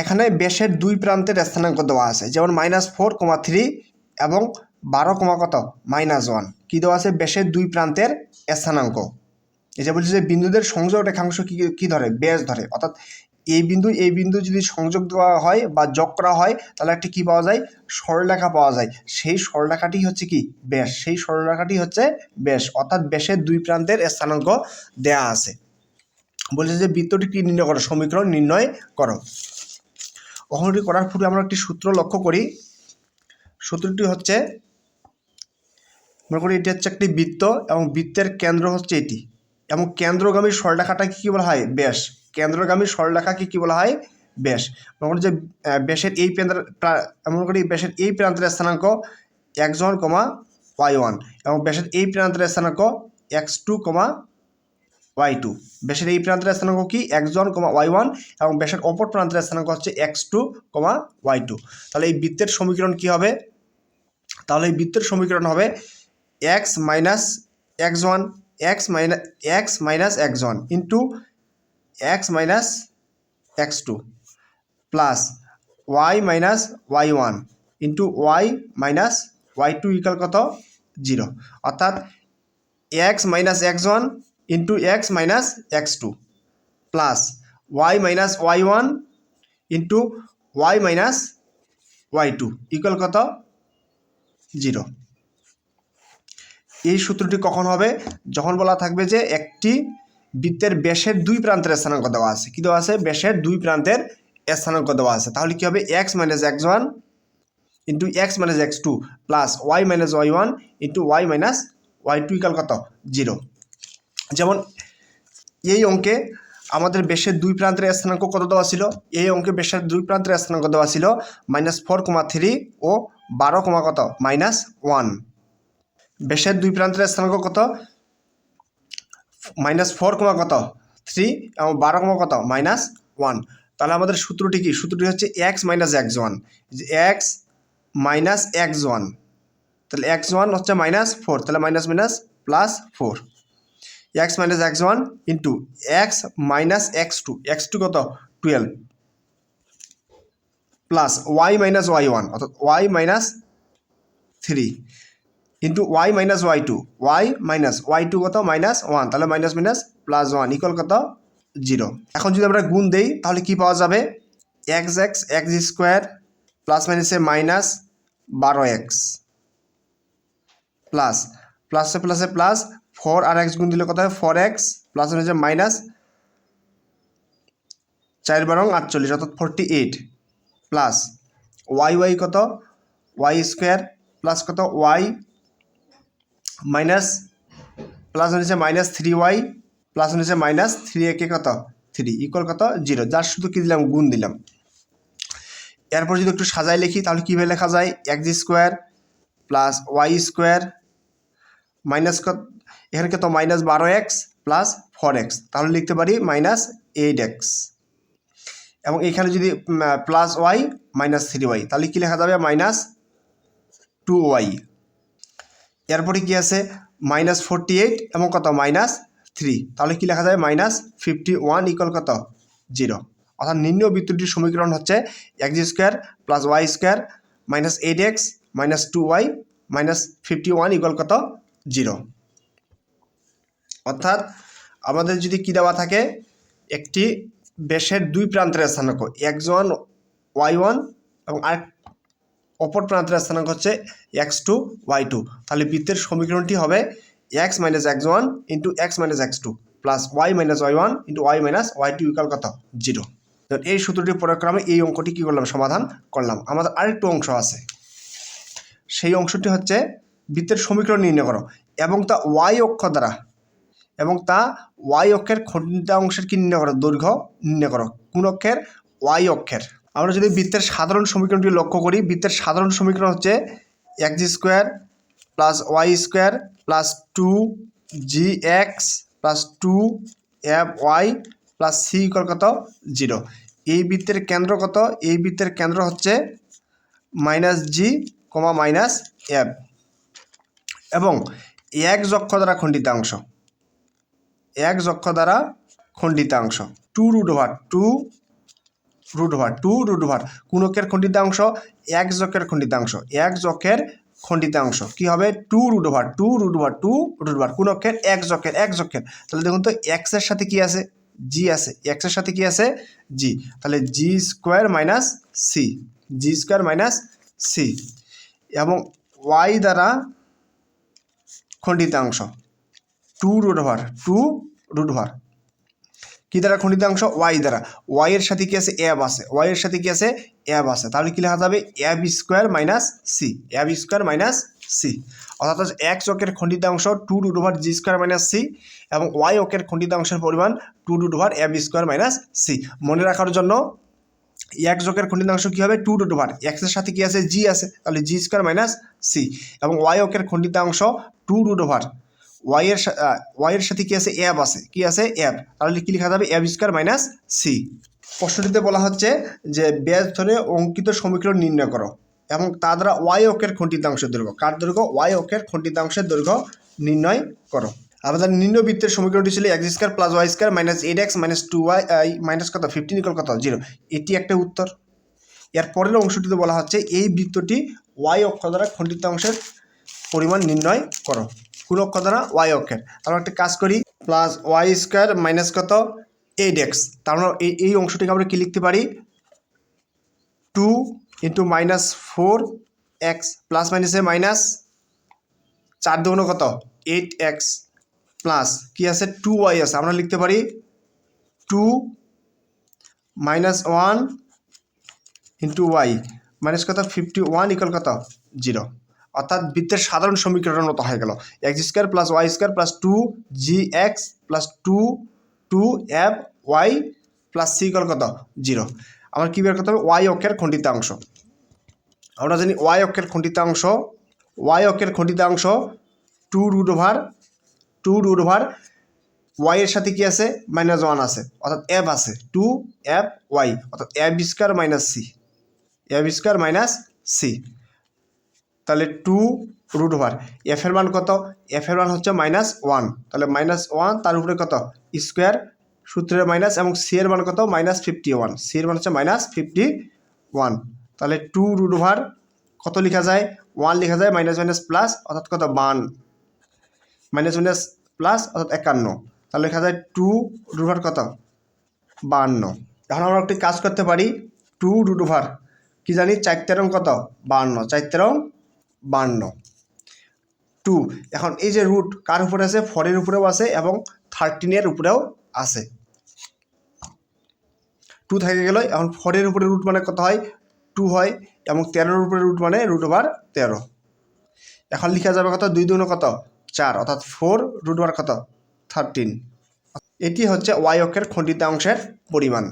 এখানে বেশের দুই প্রান্তের স্থানাঙ্ক দেওয়া আছে, যেমন মাইনাস ফোর কমা থ্রি এবং বারো কমা কত? মাইনাস ওয়ান কী দেওয়া আছে? বেশের দুই প্রান্তের স্থানাঙ্ক। যে বলছে যে বিন্দুদের সংযোগ রেখাংশ কী কী ধরে? বেশ ধরে। অর্থাৎ এই বিন্দু এই বিন্দু যদি সংযোগ দেওয়া হয় বা যোগ করা হয়, তাহলে একটি কী পাওয়া যায়? সরলরেখা পাওয়া যায়। সেই সরলরেখাটি হচ্ছে কি? ব্যাস সেই সরলরেখাটি হচ্ছে ব্যাস অর্থাৎ ব্যাসের দুই প্রান্তের স্থানাঙ্ক দেয়া আছে। বলেছে যে বৃত্তটি কি নির্ণয় করো? সমীকরণ নির্ণয় করো। অঙ্কটি করার পূর্বে আমরা একটি সূত্র লক্ষ্য করি। সূত্রটি হচ্ছে, মনে করি এটি হচ্ছে একটি বৃত্ত এবং বৃত্তের কেন্দ্র হচ্ছে এটি। এবং কেন্দ্রগামী সরলরেখাটাকে কী বলা হয়? ব্যাস। কেন্দ্রগামী সরলরেখাকে কী বলা হয়? ব্যাস। মনে করি যে ব্যাসের এই মনে করি ব্যাসের এই প্রান্তের স্থানাঙ্ক X one comma Y one এবং ব্যাসের এই প্রান্তের স্থানাঙ্ক X two comma Y two ব্যাসের এই প্রান্তের স্থানাঙ্ক কি? X one comma Y one এবং ব্যাসের অপর প্রান্তের স্থানাঙ্ক হচ্ছে X two comma Y two তাহলে এই বৃত্তের সমীকরণ কি হবে? তাহলে এই বৃত্তের সমীকরণ হবে X minus X one X minus X minus X one into X minus X two plus Y minus Y one into Y minus Y two equal কত? জিরো অর্থাৎ X minus X one into X minus X two plus Y minus Y one into Y minus Y two equal কত? Zero এই সূত্রটি কখন হবে? যখন বলা থাকবে যে একটি বৃত্তের ব্যাসের দুই প্রান্তের স্থানাঙ্ক দেওয়া আছে। কী দেওয়া আছে? ব্যাসের দুই প্রান্তের স্থানাঙ্ক দেওয়া আছে। তাহলে কী হবে? X minus X one into X minus X two plus Y minus Y one into Y minus Y two equal কত? জিরো যেমন এই অঙ্কে আমাদের বেশের দুই প্রান্তের স্থানাঙ্ক কত দেওয়া ছিল? এই অঙ্কে বেশের দুই প্রান্তের স্থানাঙ্ক দেওয়া ছিল মাইনাস ফোর কমা থ্রি ও বারো কমা কত? মাইনাস ওয়ান বেশের দুই প্রান্তের স্থানাঙ্ক কত? মাইনাস ফোর কমা কত? থ্রি এবং বারো কমা কত? মাইনাস ওয়ান তাহলে আমাদের সূত্রটি কি? সূত্রটি হচ্ছে X minus X one X minus X one তাহলে এক্স ওয়ান হচ্ছে মাইনাস ফোর তাহলে minus minus plus four X minus X one into X minus X two X two কত? Twelve. Plus Y minus Y one, অর্থাৎ Y minus three into Y minus Y two, Y minus Y two কত? Minus one, তাহলে minus minus plus one equal কত? Zero. এখন যদি আমরা গুণ দেই, তাহলে কি পাওয়া যাবে? X X X square plus মাইনাসে মাইনাস বারো এক্স। প্লাস, প্লাসে প্লাসে প্লাস ফোর আর এক্স গুণ দিলে কত হয়? ফোর এক্স প্লাস হচ্ছে মাইনাস চার বারং আটচল্লিশ, অর্থাৎ forty eight plus Y Y কত? ওয়াই স্কোয়ার প্লাস কত? ওয়াই মাইনাস প্লাস হচ্ছে মাইনাস থ্রি ওয়াই প্লাস হচ্ছে মাইনাস থ্রি একে কত? থ্রি ইকুয়াল কত? জিরো যার শুধু কি দিলাম? গুণ দিলাম। এরপর যদি একটু সাজাই লিখি, তাহলে কীভাবে লেখা যায়? X square plus Y square minus কত? এখানে কত মাইনাস বারো এক্স প্লাস ফোর এক্স তাহলে লিখতে পারি মাইনাস এইট এক্স এবং এখানে যদি plus Y minus three Y তাহলে কী লেখা যাবে? মাইনাস টু ওয়াই এরপরে কি আছে? মাইনাস ফোরটি এইট এবং কত? মাইনাস থ্রি তাহলে কি লেখা যাবে মাইনাস ফিফটি ওয়ান ইকুয়াল কত? জিরো অর্থাৎ নিম্ন বৃত্তটির সমীকরণ হচ্ছে X square plus Y square minus eight X minus two Y minus fifty one equal কত? জিরো অর্থাৎ আমাদের যদি কী দেওয়া থাকে? একটি বেশের দুই প্রান্তের স্থানাঙ্ক, এক্স ওয়ান, ওয়াই ওয়ান এবং আর অপর প্রান্তের স্থানাঙ্ক হচ্ছে এক্স টু, ওয়াই টু। তাহলে বৃত্তের সমীকরণটি হবে X minus X one into X minus X two plus Y minus Y one into Y minus Y two equal কত? জিরো। এই সূত্রটি প্রয়োগ করে আমি এই অঙ্কটি কী করলাম? সমাধান করলাম। আমাদের আরেকটু অংশ আছে। সেই অংশটি হচ্ছে বৃত্তের সমীকরণ নির্ণয় করো এবং তা ওয়াই অক্ষ দ্বারা এবং তা ওয়াই অক্ষের খণ্ডিত অংশের কি নির্ণয় করো? দৈর্ঘ্য নির্ণয় করো। কোন অক্ষের? ওয়াই অক্ষের। আমরা যদি বৃত্তের সাধারণ সমীকরণটি লক্ষ্য করি, বৃত্তের সাধারণ সমীকরণ হচ্ছে X square plus Y square plus two G X plus two F Y plus C equal কত? জিরো এই বৃত্তের কেন্দ্র কত? এই বৃত্তের কেন্দ্র হচ্ছে minus G comma minus F এবং এক যক্ষ দ্বারা খণ্ডিতাংশ। এক যক্ষ দ্বারা খণ্ডিতাংশ। Two root over two root over two root over কোন অক্ষের খণ্ডিতাংশ, এক জকের খণ্ডিতাংশ, এক জকের খণ্ডিতাংশ। কি হবে? Two root over two root over two root over কোন এক জকের এক জকের তাহলে দেখুন তো এক্সের সাথে কি আছে? জি আছে। এক্সের সাথে কি আছে? জি তাহলে G square minus C G square minus C এবং ওয়াই দ্বারা খণ্ডিতাংশ। Two root over two root over কি দ্বারা খণ্ডিতাংশ ওয়াই দ্বারা। ওয়াই এর সাথে কি আছে? অ্যাব আছে। ওয়াই এর সাথে কি আছে? অ্যাব আছে। তাহলে কি লেখা যাবে? অ্যাব স্কোয়ার মাইনাস সি অ্যাব স্কোয়ার মাইনাস সি অর্থাৎ এক চকের খণ্ডিতাংশ two root over G square minus C এবং ওয়াই অকের খণ্ডিতাংশের পরিমাণ টু রুট ওভার অ্যাব স্কোয়ার মাইনাস সি মনে রাখার জন্য এক যোগের খণ্ডিতাংশ কী হবে? টু রুট ওভার এক্সের সাথে কি আছে? জি আছে। তাহলে জি স্কোয়ার মাইনাস সি এবং ওয়াই অকের খণ্ডিতাংশ টু রুট ওভার ওয়াইয়ের ওয়াইয়ের সাথে কি আছে? অ্যাব আছে। কি আছে? অ্যাব তাহলে কি লেখা যাবে? A B square minus C প্রশ্নটিতে বলা হচ্ছে যে ব্যাস ধরে অঙ্কিত সমীকরণ নির্ণয় করো এবং তা দ্বারা ওয়াই অকের খণ্ডিতাংশের দৈর্ঘ্য। কার দৈর্ঘ্য? ওয়াই অকের খণ্ডিতাংশের দৈর্ঘ্য নির্ণয় করো। আমাদের নিম্নবৃত্তের সমীকরণটি ছিল X square plus Y square minus eight X minus two Y minus কত? ফিফটিন ইকল কত? জিরো এটি একটা উত্তর। এর পরের অংশটিতে বলা হচ্ছে এই বৃত্তটি ওয়াই অক্ষ দ্বারা খণ্ডিতাংশের পরিমাণ নির্ণয় করো। কোন অক্ষ দ্বারা ওয়াই অক্ষের। আমরা একটা কাজ করি প্লাস ওয়াই স্কোয়ার মাইনাস কত? এইট এক্স মানে এই এই অংশটিকে আমরা কি লিখতে পারি? Two into minus four X plus মাইনাসে মাইনাস চার দুগুণ কত? এইট এক্স প্লাস কী আছে? টু ওয়াই আছে। আমরা লিখতে পারি two minus one into Y minus কত? ফিফটি ওয়ান ইকাল কত? জিরো অর্থাৎ বৃত্তের সাধারণ সমীকরণের মতো হয়ে গেল। X square plus Y square plus two G X plus two two F Y plus C equal কত? জিরো আমার কী বের করতে হবে? ওয়াই অক্ষের খণ্ডিতাংশ। আমরা জানি ওয়াই অক্ষের খণ্ডিতাংশ ওয়াই অক্ষের খণ্ডিতাংশ two root over two root over Y এর সাথে কি আছে? মাইনাস ওয়ান আছে। অর্থাৎ এফ আছে। টু এফ ওয়াই অর্থাৎ F square minus C F square minus C তাহলে টু রুট ওভার এফ এর মান কত? এফ এর মান হচ্ছে মাইনাস ওয়ান তাহলে মাইনাস ওয়ান তার উপরে কত? স্কোয়ার সূত্রের মাইনাস এবং সি এর মান কত? মাইনাস ফিফটি ওয়ান সি এর মান হচ্ছে মাইনাস ফিফটি ওয়ান তাহলে টু রুট ওভার কত লেখা যায়? ওয়ান লেখা যায় মাইনাস মাইনাস প্লাস অর্থাৎ কত? বান। মাইনাস মাইনাস প্লাস অর্থাৎ একান্ন। তাহলে লেখা যায় টু রুট ওভার কত? বাহান্ন এখন আমরা একটি কাজ করতে পারি। টু রুট ওভার কি জানি? চার তেরং কত? বাহান্ন চার তেরং বাহান্ন টু, এখন এই যে রুট কার উপরে আছে? ফোরের উপরেও আছে এবং থার্টিনের উপরেও আছে। টু থেকে গেল, এখন ফোরের উপরে রুট মানে কত হয়? টু হয় এবং তেরোর উপরে রুট মানে রুট ওভার তেরো। এখন লিখা যাবে কত? দুই দুগুণ কত? চার, অর্থাৎ ফোর রুট ওভার কত? থার্টিন এটি হচ্ছে ওয়াই অক্ষের খণ্ডিতাংশের পরিমাণ।